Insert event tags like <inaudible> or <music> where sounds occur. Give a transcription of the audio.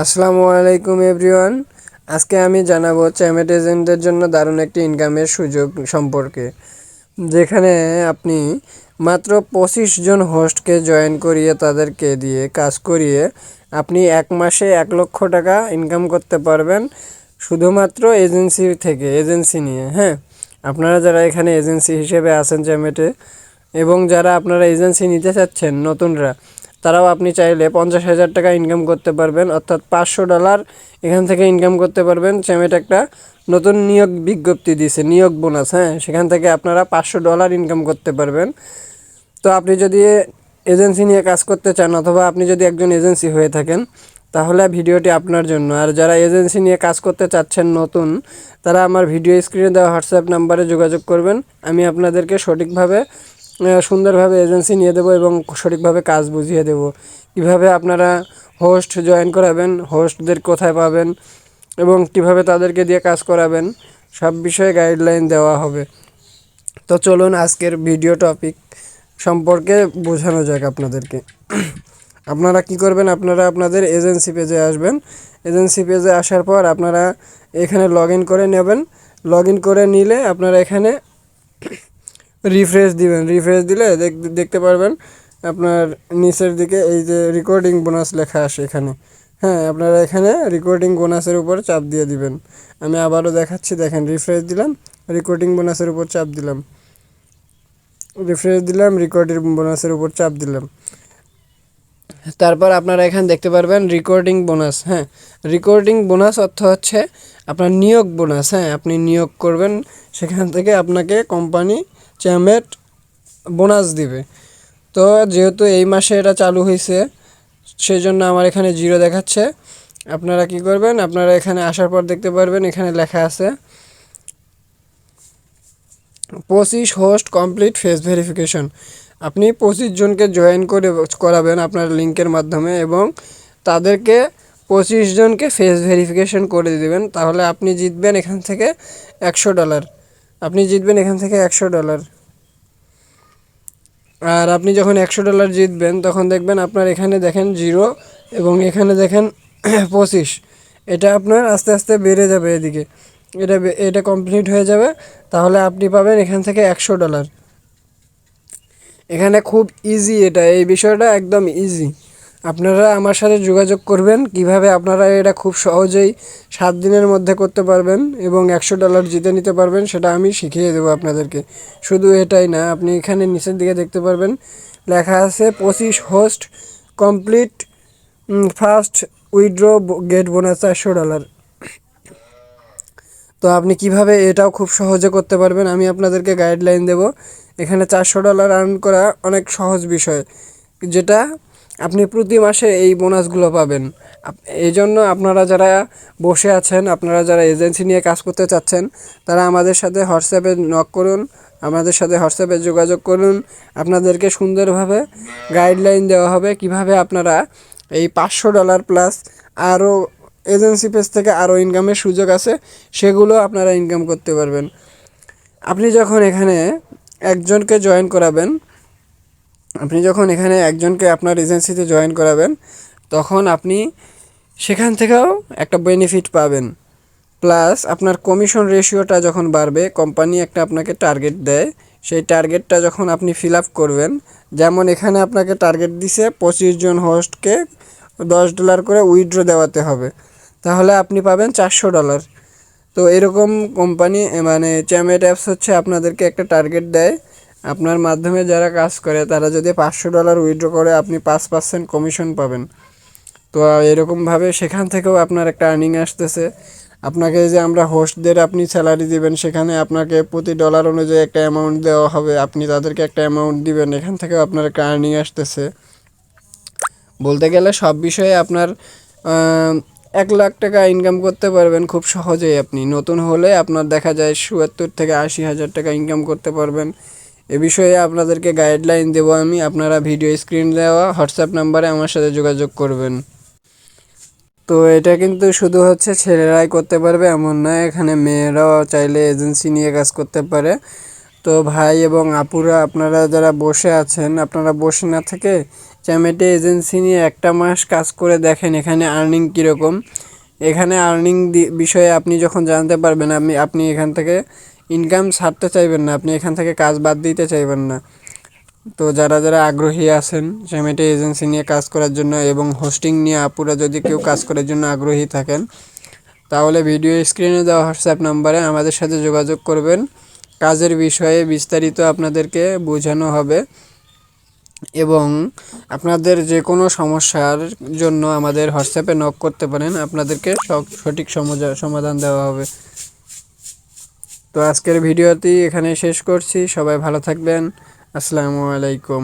আসসালামু আলাইকুম, এভরিওয়ান। আজকে আমি জানাব চ্যামেট এজেন্টদের জন্য দারুণ একটি ইনকামের সুযোগ সম্পর্কে, যেখানে আপনি মাত্র পঁচিশ জন হোস্টকে জয়েন করিয়ে তাদেরকে দিয়ে কাজ করিয়ে আপনি এক মাসে এক লক্ষ টাকা ইনকাম করতে পারবেন শুধুমাত্র এজেন্সি থেকে, এজেন্সি নিয়ে হ্যাঁ? আপনারা যারা এখানে এজেন্সি হিসেবে আছেন চ্যামেটে এবং যারা আপনারা এজেন্সি নিতে চাচ্ছেন, নতুনরা তারাও আপনি চাইলে পঞ্চাশ হাজার টাকা ইনকাম করতে পারবেন, অর্থাৎ পাঁচশো ডলার এখান থেকে ইনকাম করতে পারবেন। চ্যামেট একটা নতুন নিয়োগ বিজ্ঞপ্তি দিছে, নিয়োগ বোনাস হ্যাঁ? সেখান থেকে আপনারা পাঁচশো ডলার ইনকাম করতে পারবেন। তো আপনি যদি এজেন্সি নিয়ে কাজ করতে চান, অথবা আপনি যদি একজন এজেন্সি হয়ে থাকেন, তাহলে ভিডিওটি আপনার জন্য। আর যারা এজেন্সি নিয়ে কাজ করতে চাচ্ছেন নতুন, তারা আমার ভিডিও স্ক্রিনে দেওয়া হোয়াটসঅ্যাপ নাম্বারে যোগাযোগ করবেন। আমি আপনাদেরকে সঠিকভাবে সুন্দরভাবে এজেন্সি নিয়ে দেবো এবং সঠিকভাবে কাজ বুঝিয়ে দেবো। কীভাবে আপনারা হোস্ট জয়েন করাবেন হোস্টদের কোথায় পাবেন এবং কীভাবে তাদেরকে দিয়ে কাজ করাবেন, সব বিষয়ে গাইডলাইন দেওয়া হবে। তো চলুন আজকের ভিডিও টপিক সম্পর্কে বোঝানো যাক আপনাদেরকে। আপনারা কি করবেন, আপনারা আপনাদের এজেন্সি পেজে আসবেন। এজেন্সি পেজে আসার পর আপনারা এখানে লগ করে নেবেন। লগ করে নিলে আপনারা এখানে রিফ্রেশ দিবেন রিফ্রেশ দিলে দেখতে পারবেন আপনার নিচের দিকে এই যে রেকর্ডিং বোনাস লেখা আসে এখানে। হ্যাঁ আপনারা এখানে রেকর্ডিং বোনাসের উপর চাপ দিয়ে দিবেন। আমি আবারও দেখাচ্ছি, দেখেন রিফ্রেশ দিলাম রেকর্ডিং বোনাসের উপর চাপ দিলাম। রিফ্রেশ দিলাম রেকর্ডিং বোনাসের উপর চাপ দিলাম। তারপর আপনারা এখানে দেখতে পারবেন রেকর্ডিং বোনাস হ্যাঁ। রেকর্ডিং বোনাস অর্থ হচ্ছে আপনার নিয়োগ বোনাস হ্যাঁ। আপনি নিয়োগ করবেন, সেখান থেকে আপনাকে কোম্পানি চ্যামেট বোনাস দিবে। তো যেহেতু এই মাসে এটা চালু হয়েছে সেই জন্য আমার এখানে জিরো দেখাচ্ছে। আপনারা কি করবেন? আপনারা এখানে আসার পর দেখতে পারবেন, এখানে লেখা আছে, পঁচিশ হোস্ট কমপ্লিট ফেস ভেরিফিকেশন। আপনি পঁচিশ জনকে জয়েন করে করাবেন আপনার লিঙ্কের মাধ্যমে এবং তাদেরকে পঁচিশ জনকে ফেস ভেরিফিকেশন করে দেবেন। তাহলে আপনি জিতবেন এখান থেকে একশো ডলার। আপনি জিতবেন এখান থেকে একশো ডলার। আর আপনি যখন একশো ডলার জিতবেন, তখন দেখবেন আপনার এখানে দেখেন জিরো এবং এখানে দেখেন <clears throat> পঁচিশ। এটা আপনার আস্তে আস্তে বেড়ে যাবে এদিকে। এটা এটা কমপ্লিট হয়ে যাবে। তাহলে আপনি পাবেন এখান থেকে একশো ডলার। এখানে খুব ইজি এটা। এই বিষয়টা একদম ইজি আপনারা আমার সাথে যোগাযোগ করবেন। কীভাবে আপনারা এটা খুব সহজেই সাত দিনের মধ্যে করতে পারবেন এবং একশো ডলার জিতে নিতে পারবেন, সেটা আমি শিখিয়ে দেবো আপনাদেরকে। শুধু এটাই না, আপনি এখানে নিচের দিকে দেখতে পারবেন, লেখা আছে পঁচিশ host complete first withdraw get bonus চারশো ডলার। তো আপনি কীভাবে এটাও খুব সহজে করতে পারবেন, আমি আপনাদেরকে গাইডলাইন দেব। এখানে চারশো ডলার আর্ন করা অনেক সহজ বিষয়, যেটা আপনি প্রতি মাসে এই বোনাসগুলো পাবেন। এই জন্য আপনারা যারা বসে আছেন, আপনারা যারা এজেন্সি নিয়ে কাজ করতে চাচ্ছেন, তারা আমাদের সাথে হোয়াটসঅ্যাপে নক করুন, আমাদের সাথে হোয়াটসঅ্যাপে যোগাযোগ করুন। আপনাদেরকে সুন্দরভাবে গাইডলাইন দেওয়া হবে কীভাবে আপনারা এই পাঁচশো ডলার প্লাস আরও এজেন্সি পেজ থেকে আরও ইনকামের সুযোগ আছে, সেগুলো আপনারা ইনকাম করতে পারবেন। আপনি যখন এখানে একজনকে জয়েন করাবেন আপনি যখন এখানে একজনকে আপনার এজেন্সিতে জয়েন করাবেন, তখন আপনি সেখান থেকেও একটা বেনিফিট পাবেন। প্লাস আপনার কমিশন রেশিওটা যখন বাড়বে কোম্পানি একটা আপনাকে টার্গেট দেয়। সেই টার্গেটটা যখন আপনি ফিল আপ করবেন, যেমন এখানে আপনাকে টার্গেট দিছে পঁচিশ জন হোস্টকে দশ ডলার করে উইথড্র দেওয়াতে হবে। তাহলে আপনি পাবেন চারশো ডলার তো এরকম কোম্পানি মানে চ্যামেট অ্যাপস হচ্ছে আপনাদেরকে একটা টার্গেট দেয়। আপনার মাধ্যমে যারা কাজ করে, তারা যদি পাঁচশো ডলার উইথড্র করে, আপনি পাঁচ পার্সেন্ট কমিশন পাবেন। তো এরকমভাবে সেখান থেকেও আপনার একটা আর্নিং আসতেছে। আপনাকে যে আমরা হোস্টদের আপনি স্যালারি দিবেন, সেখানে আপনাকে প্রতি ডলার অনুযায়ী একটা অ্যামাউন্ট দেওয়া হবে। আপনি তাদেরকে একটা অ্যামাউন্ট দিবেন, এখান থেকেও আপনার একটা আর্নিং আসতেছে। বলতে গেলে সব বিষয়ে আপনার এক লাখ টাকা ইনকাম করতে পারবেন খুব সহজেই আপনি। নতুন হলে আপনার দেখা যায় চুয়াত্তর থেকে আশি হাজার টাকা ইনকাম করতে পারবেন। এ বিষয়ে আপনাদেরকে গাইডলাইন দেব আমি। আপনারা ভিডিও স্ক্রিন দেওয়া হোয়াটসঅ্যাপ নাম্বারে আমার সাথে যোগাযোগ করবেন। তো এটা কিন্তু শুধু হচ্ছে ছেলেরাই করতে পারবে, এমন নয়, এখানে মেয়েরাও চাইলে এজেন্সি নিয়ে কাজ করতে পারে। তো ভাই এবং আপুরা, আপনারা যারা বসে আছেন, আপনারা বসে না থেকে চ্যামেটে এজেন্সি নিয়ে একটা মাস কাজ করে দেখেন এখানে আর্নিং কীরকম। এখানে আর্নিং বিষয়ে আপনি যখন জানতে পারবেন, আপনি আপনি এখান থেকে ইনকাম ছাড়তে চাইবেন না, আপনি এখান থেকে কাজ বাদ দিতে চাইবেন না। তো যারা যারা আগ্রহী আছেন চ্যামেটে এজেন্সি নিয়ে কাজ করার জন্য এবং হোস্টিং নিয়ে আপুরা যদি কেউ কাজ করার জন্য আগ্রহী থাকেন, তাহলে ভিডিও স্ক্রিনে দেওয়া হোয়াটসঅ্যাপ নাম্বারে আমাদের সাথে যোগাযোগ করবেন। কাজের বিষয়ে বিস্তারিত আপনাদেরকে বোঝানো হবে এবং আপনাদের যে কোনো সমস্যার জন্য আমাদের হোয়াটসঅ্যাপে নক করতে পারেন। আপনাদেরকে সঠিক সমাধান দেওয়া হবে। তো আজকের ভিডিওটি এখানে শেষ করছি। সবাই ভালো থাকবেন। আসসালামু আলাইকুম।